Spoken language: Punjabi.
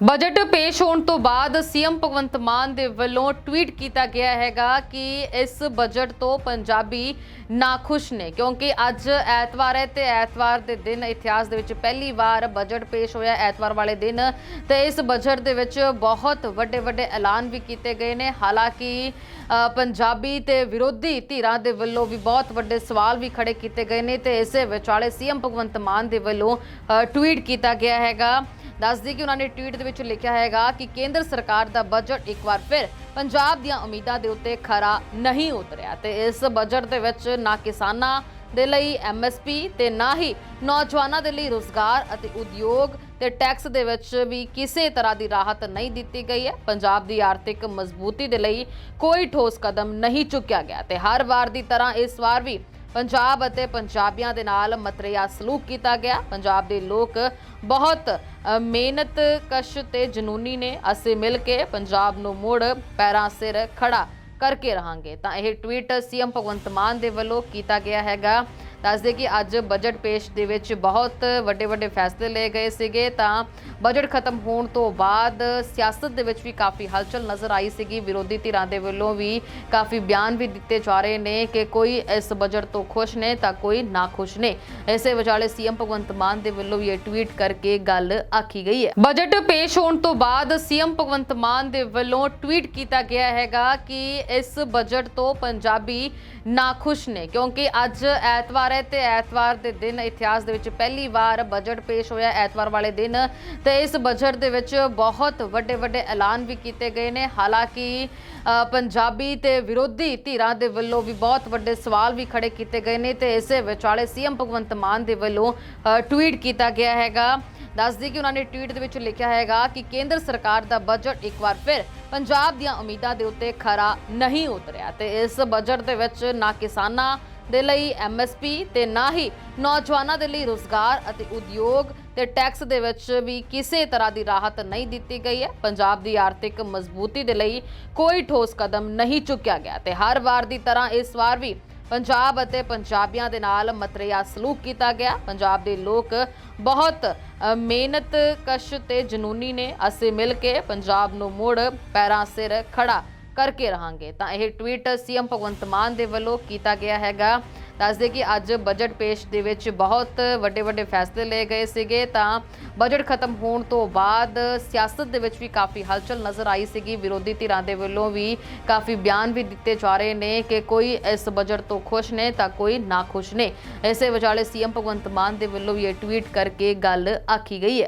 ਬਜਟ ਪੇਸ਼ ਹੋਣ ਤੋਂ ਬਾਅਦ ਸੀਐਮ ਭਗਵੰਤ ਮਾਨ ਦੇ ਵੱਲੋਂ ਟਵੀਟ ਕੀਤਾ ਗਿਆ ਹੈਗਾ ਕਿ ਇਸ ਬਜਟ ਤੋਂ ਪੰਜਾਬੀ ਨਾਖੁਸ਼ ਨੇ, ਕਿਉਂਕਿ ਅੱਜ ਐਤਵਾਰ ਹੈ ਤੇ ਐਤਵਾਰ ਦੇ ਦਿਨ ਇਤਿਹਾਸ ਦੇ ਵਿੱਚ ਪਹਿਲੀ ਵਾਰ ਬਜਟ ਪੇਸ਼ ਹੋਇਆ ਐਤਵਾਰ ਵਾਲੇ ਦਿਨ। ਤੇ ਇਸ ਬਜਟ ਦੇ ਵਿੱਚ ਬਹੁਤ ਵੱਡੇ ਵੱਡੇ ਐਲਾਨ ਵੀ ਕੀਤੇ ਗਏ ਨੇ। ਹਾਲਾਂਕਿ ਪੰਜਾਬੀ ਤੇ ਵਿਰੋਧੀ ਧਿਰਾਂ ਦੇ ਵੱਲੋਂ ਵੀ ਬਹੁਤ ਵੱਡੇ ਸਵਾਲ ਵੀ ਖੜੇ ਕੀਤੇ ਗਏ ਨੇ ਤੇ ਇਸੇ ਵਿਚਾਲੇ ਸੀਐਮ ਭਗਵੰਤ ਮਾਨ ਦੇ ਵੱਲੋਂ ਟਵੀਟ ਕੀਤਾ ਗਿਆ ਹੈਗਾ। ਦੱਸਦੀ ਕਿ ਉਹਨਾਂ ਨੇ ਟਵੀਟ ਦੇ ਵਿੱਚ ਲਿਖਿਆ ਹੈਗਾ ਕਿ ਕੇਂਦਰ ਸਰਕਾਰ ਦਾ ਬਜਟ ਇੱਕ ਵਾਰ ਫਿਰ ਪੰਜਾਬ ਦੀਆਂ ਉਮੀਦਾਂ ਦੇ ਉੱਤੇ ਖਰਾ ਨਹੀਂ ਉਤਰਿਆ ਤੇ ਇਸ ਬਜਟ ਦੇ ਵਿੱਚ ਨਾ ਕਿਸਾਨਾਂ ਦੇ ਲਈ ਐਮਐਸਪੀ ਤੇ ਨਾ ਹੀ ਨੌਜਵਾਨਾਂ ਦੇ ਲਈ ਰੋਜ਼ਗਾਰ ਅਤੇ ਉਦਯੋਗ ਤੇ ਟੈਕਸ ਦੇ ਵਿੱਚ ਵੀ ਕਿਸੇ ਤਰ੍ਹਾਂ ਦੀ ਰਾਹਤ ਨਹੀਂ ਦਿੱਤੀ ਗਈ ਹੈ। ਪੰਜਾਬ ਦੀ ਆਰਥਿਕ ਮਜ਼ਬੂਤੀ ਦੇ ਲਈ ਕੋਈ ਠੋਸ ਕਦਮ ਨਹੀਂ ਚੁੱਕਿਆ ਗਿਆ ਤੇ ਹਰ ਵਾਰ ਦੀ ਤਰ੍ਹਾਂ ਇਸ ਵਾਰ ਵੀ ਪੰਜਾਬ ਅਤੇ ਪੰਜਾਬੀਆਂ ਦੇ ਨਾਲ ਮਤਰੇਆ ਸਲੂਕ ਕੀਤਾ ਗਿਆ। ਪੰਜਾਬ ਦੇ ਲੋਕ ਬਹੁਤ ਮਿਹਨਤ ਕਸ਼ ਤੇ ਜਨੂਨੀ ਨੇ ਅਸੀਂ ਮਿਲ ਕੇ ਪੰਜਾਬ ਨੂੰ ਮੁੜ ਪੈਰਾਂ ਸਿਰ ਖੜਾ ਕਰਕੇ ਰਹਾਂਗੇ। ਤਾਂ ਇਹ ਟਵੀਟ ਸੀਐਮ ਭਗਵੰਤ ਮਾਨ ਦੇ ਵੱਲੋਂ ਕੀਤਾ ਗਿਆ ਹੈਗਾ। ਦੱਸਦੇ ਕਿ ਅੱਜ ਬਜਟ ਪੇਸ਼ ਦੇ ਵਿੱਚ ਬਹੁਤ ਵੱਡੇ ਵੱਡੇ ਫੈਸਲੇ ਲਏ ਗਏ ਸੀਗੇ। ਤਾਂ ਬਜਟ ਖਤਮ ਹੋਣ ਤੋਂ ਬਾਅਦ ਸਿਆਸਤ ਦੇ ਵਿੱਚ ਵੀ ਕਾਫੀ ਹਲਚਲ ਨਜ਼ਰ ਆਈ ਸੀਗੀ। ਵਿਰੋਧੀ ਧਿਰਾਂ ਦੇ ਵੱਲੋਂ ਵੀ ਕਾਫੀ ਬਿਆਨ ਵੀ ਦਿੱਤੇ ਜਾ ਰਹੇ ਨੇ ਕਿ ਕੋਈ ਇਸ ਬਜਟ ਤੋਂ ਖੁਸ਼ ਨੇ ਤਾਂ ਕੋਈ ਨਾ ਖੁਸ਼ ਨੇ। ਇਸੇ ਵਿਚਾਲੇ ਸੀਐਮ ਭਗਵੰਤ ਮਾਨ ਦੇ ਵੱਲੋਂ ਵੀ ਇਹ ਟਵੀਟ ਕਰਕੇ ਗੱਲ ਆਖੀ ਗਈ ਹੈ। ਬਜਟ ਪੇਸ਼ ਹੋਣ ਤੋਂ ਬਾਅਦ ਸੀਐਮ ਭਗਵੰਤ ਮਾਨ ਦੇ ਵੱਲੋਂ ਟਵੀਟ ਕੀਤਾ ਗਿਆ ਹੈਗਾ ਕਿ ਇਸ ਬਜਟ ਤੋਂ ਪੰਜਾਬੀ ਨਾ ਖੁਸ਼ ਨੇ, ਕਿਉਂਕਿ ਅੱਜ ਐਤਵਾਰ ਹੈ ਤੇ ਐਤਵਾਰ ਦੇ ਦਿਨ ਇਤਿਹਾਸ ਦੇ ਵਿੱਚ ਪਹਿਲੀ ਵਾਰ ਬਜਟ ਪੇਸ਼ ਹੋਇਆ ਐਤਵਾਰ ਵਾਲੇ ਦਿਨ। ਤੇ ਇਸ ਬਜਟ ਦੇ ਵਿੱਚ ਬਹੁਤ ਵੱਡੇ ਵੱਡੇ ਐਲਾਨ ਵੀ ਕੀਤੇ ਗਏ ਨੇ। ਹਾਲਾਂਕਿ ਪੰਜਾਬੀ ਤੇ ਵਿਰੋਧੀ ਧਿਰਾਂ ਦੇ ਵੱਲੋਂ ਵੀ ਬਹੁਤ ਵੱਡੇ ਸਵਾਲ ਵੀ ਖੜੇ ਕੀਤੇ ਗਏ ਨੇ ਤੇ ਇਸੇ ਵਿਚਾਲੇ ਸੀਐਮ ਭਗਵੰਤ ਮਾਨ ਦੇ ਵੱਲੋਂ ਟਵੀਟ ਕੀਤਾ ਗਿਆ ਹੈਗਾ। ਦੱਸਦੀ ਕਿ ਉਹਨਾਂ ਨੇ ਟਵੀਟ ਦੇ ਵਿੱਚ ਲਿਖਿਆ ਹੈਗਾ ਕਿ ਕੇਂਦਰ ਸਰਕਾਰ ਦਾ ਬਜਟ ਇੱਕ ਵਾਰ ਫਿਰ ਪੰਜਾਬ ਦੀਆਂ ਉਮੀਦਾਂ ਦੇ ਉੱਤੇ ਖਰਾ ਨਹੀਂ ਉਤਰਿਆ ਤੇ ਇਸ ਬਜਟ ਦੇ ਵਿੱਚ ਨਾ ਕਿਸਾਨਾਂ ਦੇ ਲਈ ਐਮਐਸਪੀ ਤੇ ਨਾ ਹੀ ਨੌਜਵਾਨਾਂ ਦੇ ਲਈ ਰੋਜ਼ਗਾਰ ਅਤੇ ਉਦਯੋਗ ਤੇ ਟੈਕਸ ਦੇ ਵਿੱਚ ਵੀ ਕਿਸੇ ਤਰ੍ਹਾਂ ਦੀ ਰਾਹਤ ਨਹੀਂ ਦਿੱਤੀ ਗਈ ਹੈ। ਪੰਜਾਬ ਦੀ ਆਰਥਿਕ ਮਜ਼ਬੂਤੀ ਦੇ ਲਈ ਕੋਈ ਠੋਸ ਕਦਮ ਨਹੀਂ ਚੁੱਕਿਆ ਗਿਆ ਤੇ ਹਰ ਵਾਰ ਦੀ ਤਰ੍ਹਾਂ ਇਸ ਵਾਰ ਵੀ ਪੰਜਾਬ ਅਤੇ ਪੰਜਾਬੀਆਂ ਦੇ ਨਾਲ ਮਤਰੇਆ ਸਲੂਕ ਕੀਤਾ ਗਿਆ। ਪੰਜਾਬ ਦੇ ਲੋਕ ਬਹੁਤ ਮਿਹਨਤ ਕਸ਼ ਤੇ ਜਨੂਨੀ ਨੇ ਅਸੀਂ ਮਿਲ ਕੇ ਪੰਜਾਬ ਨੂੰ ਮੁੜ ਪੈਰਾਂ ਸਿਰ ਖੜਾ ਕਰਕੇ ਰਹਾਂਗੇ। ਤਾਂ ਇਹ ਟਵੀਟ ਸੀਐਮ ਭਗਵੰਤ ਮਾਨ ਦੇ ਵੱਲੋਂ ਕੀਤਾ ਗਿਆ ਹੈਗਾ। ਦੱਸਦੇ ਕਿ ਅੱਜ ਬਜਟ ਪੇਸ਼ ਦੇ ਵਿੱਚ ਬਹੁਤ ਵੱਡੇ ਵੱਡੇ ਫੈਸਲੇ ਲਏ ਗਏ ਸੀਗੇ। ਤਾਂ ਬਜਟ ਖਤਮ ਹੋਣ ਤੋਂ ਬਾਅਦ ਸਿਆਸਤ ਦੇ ਵਿੱਚ ਵੀ ਕਾਫੀ ਹਲਚਲ ਨਜ਼ਰ ਆਈ ਸੀਗੀ। ਵਿਰੋਧੀ ਧਿਰਾਂ ਦੇ ਵੱਲੋਂ ਵੀ ਕਾਫੀ ਬਿਆਨ ਵੀ ਦਿੱਤੇ ਜਾ ਰਹੇ ਨੇ ਕਿ ਕੋਈ ਇਸ ਬਜਟ ਤੋਂ ਖੁਸ਼ ਨੇ ਤਾਂ ਕੋਈ ਨਾ ਖੁਸ਼ ਨੇ। ਇਸੇ ਵਿਚਾਲੇ ਸੀਐਮ ਭਗਵੰਤ ਮਾਨ ਦੇ ਵੱਲੋਂ ਵੀ ਇਹ ਟਵੀਟ ਕਰਕੇ ਗੱਲ ਆਖੀ ਗਈ ਹੈ।